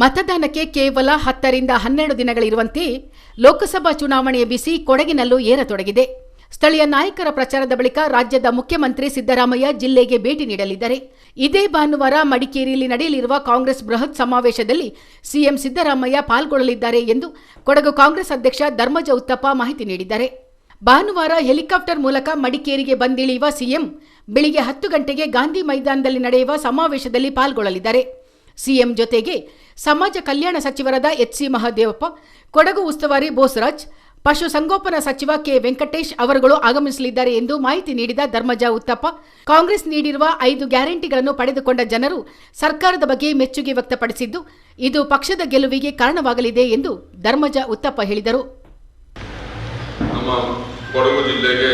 ಮತದಾನಕ್ಕೆ ಕೇವಲ ಹತ್ತರಿಂದ ಹನ್ನೆರಡು ದಿನಗಳಿರುವಂತೆ ಲೋಕಸಭಾ ಚುನಾವಣೆಯ ಬಿಸಿ ಕೊಡಗಿನಲ್ಲೂ ಏರತೊಡಗಿದೆ. ಸ್ಥಳೀಯ ನಾಯಕರ ಪ್ರಚಾರದ ಬಳಿಕ ರಾಜ್ಯದ ಮುಖ್ಯಮಂತ್ರಿ ಸಿದ್ದರಾಮಯ್ಯ ಜಿಲ್ಲೆಗೆ ಭೇಟಿ ನೀಡಲಿದ್ದಾರೆ. ಇದೇ ಭಾನುವಾರ ಮಡಿಕೇರಿಯಲ್ಲಿ ನಡೆಯಲಿರುವ ಕಾಂಗ್ರೆಸ್ ಬೃಹತ್ ಸಮಾವೇಶದಲ್ಲಿ ಸಿಎಂ ಸಿದ್ದರಾಮಯ್ಯ ಪಾಲ್ಗೊಳ್ಳಲಿದ್ದಾರೆ ಎಂದು ಕೊಡಗು ಕಾಂಗ್ರೆಸ್ ಅಧ್ಯಕ್ಷ ಧರ್ಮಜ ಉತ್ತಪ್ಪ ಮಾಹಿತಿ ನೀಡಿದ್ದಾರೆ. ಭಾನುವಾರ ಹೆಲಿಕಾಪ್ಟರ್ ಮೂಲಕ ಮಡಿಕೇರಿಗೆ ಬಂದಿಳಿಯುವ ಸಿಎಂ ಬೆಳಿಗ್ಗೆ ಹತ್ತು ಗಂಟೆಗೆ ಗಾಂಧಿ ಮೈದಾನದಲ್ಲಿ ನಡೆಯುವ ಸಮಾವೇಶದಲ್ಲಿ ಪಾಲ್ಗೊಳ್ಳಲಿದ್ದಾರೆ. ಸಿಎಂ ಜೊತೆಗೆ ಸಮಾಜ ಕಲ್ಯಾಣ ಸಚಿವರಾದ ಎಚ್ಸಿ ಮಹಾದೇವಪ್ಪ, ಕೊಡಗು ಉಸ್ತುವಾರಿ ಬೋಸರಾಜ್ ಪಶುಸಂಗೋಪನಾ ಸಚಿವ ಕೆ ವೆಂಕಟೇಶ್ ಅವರುಗಳು ಆಗಮಿಸಲಿದ್ದಾರೆ ಎಂದು ಮಾಹಿತಿ ನೀಡಿದ ಧರ್ಮಜ ಉತ್ತಪ್ಪ, ಕಾಂಗ್ರೆಸ್ ನೀಡಿರುವ ಐದು ಗ್ಯಾರಂಟಿಗಳನ್ನು ಪಡೆದುಕೊಂಡ ಜನರು ಸರ್ಕಾರದ ಬಗ್ಗೆ ಮೆಚ್ಚುಗೆ ವ್ಯಕ್ತಪಡಿಸಿದ್ದು, ಇದು ಪಕ್ಷದ ಗೆಲುವಿಗೆ ಕಾರಣವಾಗಲಿದೆ ಎಂದು ಧರ್ಮಜ ಉತ್ತಪ್ಪ ಹೇಳಿದರು. ನಮ್ಮ ಕೊಡಗು ಜಿಲ್ಲೆಗೆ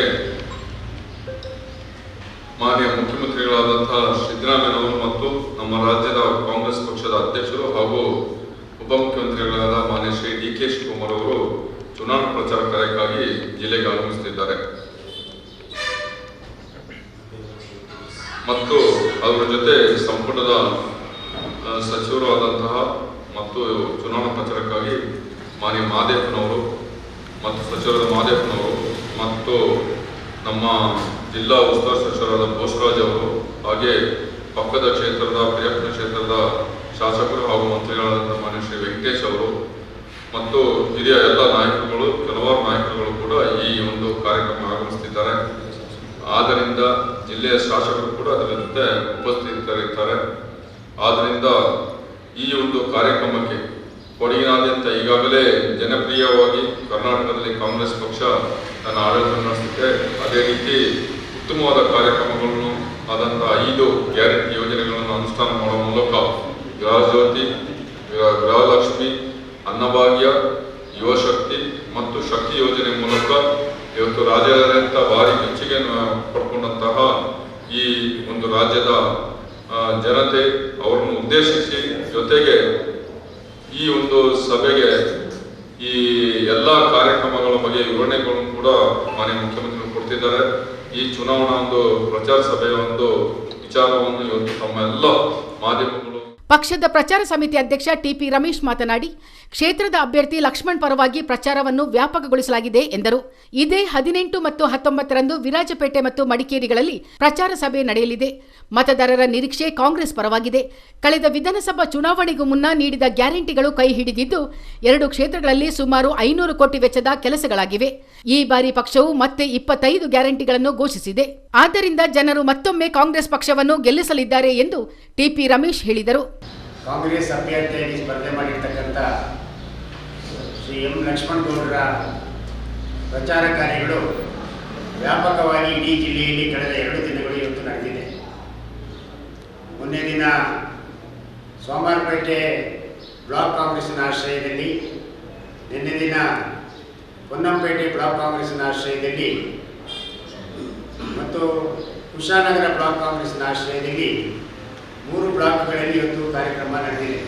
ಮಾನ್ಯ ಮುಖ್ಯಮಂತ್ರಿಗಳಾದಂತಹ ಸಿದ್ದರಾಮಯ್ಯನವರು ಮತ್ತು ನಮ್ಮ ರಾಜ್ಯದ ಕಾಂಗ್ರೆಸ್ ಪಕ್ಷದ ಅಧ್ಯಕ್ಷರು ಹಾಗೂ ಉಪಮುಖ್ಯಮಂತ್ರಿಗಳಾದ ಮಾನ್ಯ ಶ್ರೀ ಡಿ ಕೆ ಶಿವಕುಮಾರ್ ಅವರು ಚುನಾವಣಾ ಪ್ರಚಾರ ಕಾರ್ಯಕ್ಕಾಗಿ ಜಿಲ್ಲೆಗೆ ಆಗಮಿಸುತ್ತಿದ್ದಾರೆ. ಮತ್ತು ಅವರ ಜೊತೆ ಸಂಪುಟದ ಸಚಿವರು ಆದಂತಹ ಮತ್ತು ಚುನಾವಣಾ ಪ್ರಚಾರಕ್ಕಾಗಿ ಮಾನ್ಯ ಮಹಾದೇವನವರು ಮತ್ತು ಸಚಿವರಾದ ಮಹಾದೇವನವರು ಮತ್ತು ನಮ್ಮ ಜಿಲ್ಲಾ ಉಸ್ತುವಾರಿ ಸಚಿವರಾದ ಬೋಸರಾಜ್ ಅವರು ಹಾಗೆ ಪಕ್ಕದ ಕ್ಷೇತ್ರದ, ಪ್ರಯತ್ನ ಕ್ಷೇತ್ರದ ಶಾಸಕರು ಹಾಗೂ ಮಂತ್ರಿಗಳಾದಂಥ ಮಾನ್ಯ ಶ್ರೀ ವೆಂಕಟೇಶ್ ಅವರು ಮತ್ತು ಹಿರಿಯ ಎಲ್ಲ ನಾಯಕರುಗಳು, ಕೆಲವಾರು ನಾಯಕರುಗಳು ಕೂಡ ಈ ಒಂದು ಕಾರ್ಯಕ್ರಮ ಆಗಮಿಸುತ್ತಿದ್ದಾರೆ ಆದ್ದರಿಂದ ಜಿಲ್ಲೆಯ ಶಾಸಕರು ಕೂಡ ಅದರ ಜೊತೆ ಉಪಸ್ಥಿತರಿದ್ದಾರೆ. ಆದ್ದರಿಂದ ಈ ಒಂದು ಕಾರ್ಯಕ್ರಮಕ್ಕೆ ಕೊಡಗಿನಾದ್ಯಂತ ಈಗಾಗಲೇ ಜನಪ್ರಿಯವಾಗಿ ಕರ್ನಾಟಕದಲ್ಲಿ ಕಾಂಗ್ರೆಸ್ ಪಕ್ಷ ತನ್ನ ಆಡಳಿತ ನಡೆಸುತ್ತೆ ಅದೇ ರೀತಿ ಉತ್ತಮವಾದ ಕಾರ್ಯಕ್ರಮಗಳನ್ನು ಆದಂತಹ ಐದು ಗ್ಯಾರಂಟಿ ಯೋಜನೆಗಳನ್ನು ಅನುಷ್ಠಾನ ಮಾಡುವ ಮೂಲಕ ಗೃಹಜ್ಯೋತಿ, ಗೃಹ- ಗೃಹಲಕ್ಷ್ಮಿ, ಅನ್ನಭಾಗ್ಯ, ಯುವಶಕ್ತಿ ಮತ್ತು ಶಕ್ತಿ ಯೋಜನೆ ಮೂಲಕ ಇವತ್ತು ರಾಜ್ಯಾದ್ಯಂತ ಭಾರಿ ಮೆಚ್ಚುಗೆ ಪಡ್ಕೊಂಡಂತಹ ಈ ಒಂದು ರಾಜ್ಯದ ಜನತೆ ಅವರನ್ನು ಉದ್ದೇಶಿಸಿ ಜೊತೆಗೆ ಈ ಒಂದು ಸಭೆಗೆ ಈ ಎಲ್ಲ ಕಾರ್ಯಕ್ರಮಗಳ ಬಗ್ಗೆ ವಿವರಣೆಗಳನ್ನು ಕೂಡ ಮಾನ್ಯ ಮುಖ್ಯಮಂತ್ರಿಗಳು ಕೊಡ್ತಿದ್ದಾರೆ. ಈ ಚುನಾವಣಾ ಒಂದು ಪ್ರಚಾರ ಸಭೆಯ ಒಂದು ವಿಚಾರವನ್ನು ಇವತ್ತು ತಮ್ಮ ಎಲ್ಲ ಮಾಧ್ಯಮಗಳು ಪಕ್ಷದ ಪ್ರಚಾರ ಸಮಿತಿ ಅಧ್ಯಕ್ಷ ಟಿಪಿ ರಮೇಶ್ ಮಾತನಾಡಿ, ಕ್ಷೇತ್ರದ ಅಭ್ಯರ್ಥಿ ಲಕ್ಷ್ಮಣ್ ಪರವಾಗಿ ಪ್ರಚಾರವನ್ನು ವ್ಯಾಪಕಗೊಳಿಸಲಾಗಿದೆ ಎಂದರು. ಇದೇ ಹದಿನೆಂಟು ಮತ್ತು ಹತ್ತೊಂಬತ್ತರಂದು ವಿರಾಜಪೇಟೆ ಮತ್ತು ಮಡಿಕೇರಿಗಳಲ್ಲಿ ಪ್ರಚಾರ ಸಭೆ ನಡೆಯಲಿದೆ. ಮತದಾರರ ನಿರೀಕ್ಷೆ ಕಾಂಗ್ರೆಸ್ ಪರವಾಗಿದೆ. ಕಳೆದ ವಿಧಾನಸಭಾ ಚುನಾವಣೆಗೂ ಮುನ್ನ ನೀಡಿದ ಗ್ಯಾರಂಟಿಗಳು ಕೈ ಹಿಡಿದಿದ್ದು, ಎರಡು ಕ್ಷೇತ್ರಗಳಲ್ಲಿ ಸುಮಾರು ಐನೂರು ಕೋಟಿ ವೆಚ್ಚದ ಕೆಲಸಗಳಾಗಿವೆ. ಈ ಬಾರಿ ಪಕ್ಷವು ಮತ್ತೆ ಇಪ್ಪತ್ತೈದು ಗ್ಯಾರಂಟಿಗಳನ್ನು ಘೋಷಿಸಿದೆ. ಆದ್ದರಿಂದ ಜನರು ಮತ್ತೊಮ್ಮೆ ಕಾಂಗ್ರೆಸ್ ಪಕ್ಷವನ್ನು ಗೆಲ್ಲಿಸಲಿದ್ದಾರೆ ಎಂದು ಟಿಪಿ ರಮೇಶ್ ಹೇಳಿದರು. ಕಾಂಗ್ರೆಸ್ ಅಭ್ಯರ್ಥಿಯಾಗಿ ಸ್ಪರ್ಧೆ ಮಾಡಿರ್ತಕ್ಕಂಥ ಶ್ರೀ ಎಂ ಲಕ್ಷ್ಮಣ್ ಗೌಡರ ಪ್ರಚಾರ ಕಾರ್ಯಗಳು ವ್ಯಾಪಕವಾಗಿ ಇಡೀ ಜಿಲ್ಲೆಯಲ್ಲಿ ಕಳೆದ ಎರಡು ದಿನಗಳು ಇವತ್ತು ನಡೆದಿದೆ. ಮೊನ್ನೆ ದಿನ ಸೋಮವಾರಪೇಟೆ ಬ್ಲಾಕ್ ಕಾಂಗ್ರೆಸ್ನ ಆಶ್ರಯದಲ್ಲಿ, ನಿನ್ನೆ ದಿನ ಪೊನ್ನಂಪೇಟೆ ಬ್ಲಾಕ್ ಕಾಂಗ್ರೆಸ್ನ ಆಶ್ರಯದಲ್ಲಿ ಮತ್ತು ಕುಶಾನಗರ ಬ್ಲಾಕ್ ಕಾಂಗ್ರೆಸ್ನ ಆಶ್ರಯದಲ್ಲಿ ಮೂರು ಬ್ಲಾಕ್ಗಳಲ್ಲಿ ಇವತ್ತು ಕಾರ್ಯಕ್ರಮ ನಡೆದಿದೆ.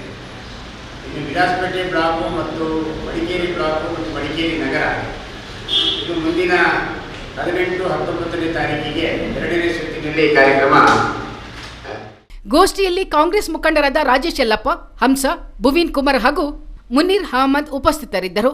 ಇನ್ನು ವಿರಾಜಪೇಟೆ ಬ್ಲಾಕು ಮತ್ತು ಮಡಿಕೇರಿ ಬ್ಲಾಕು ಮತ್ತು ಮಡಿಕೇರಿ ನಗರ. ಇದು ಮುಂದಿನ ಹದಿನೆಂಟು, ಹತ್ತೊಂಬತ್ತನೇ ತಾರೀಕಿಗೆ ಎರಡನೇ ಸುತ್ತಿನಲ್ಲಿ ಕಾರ್ಯಕ್ರಮ. ಗೋಷ್ಠಿಯಲ್ಲಿ ಕಾಂಗ್ರೆಸ್ ಮುಖಂಡರಾದ ರಾಜೇಶ್ ಯಲ್ಲಪ್ಪ, ಹಂಸ, ಭುವೀನ್ ಕುಮಾರ್ ಹಾಗೂ ಮುನೀರ್ ಅಹಮದ್ ಉಪಸ್ಥಿತರಿದ್ದರು.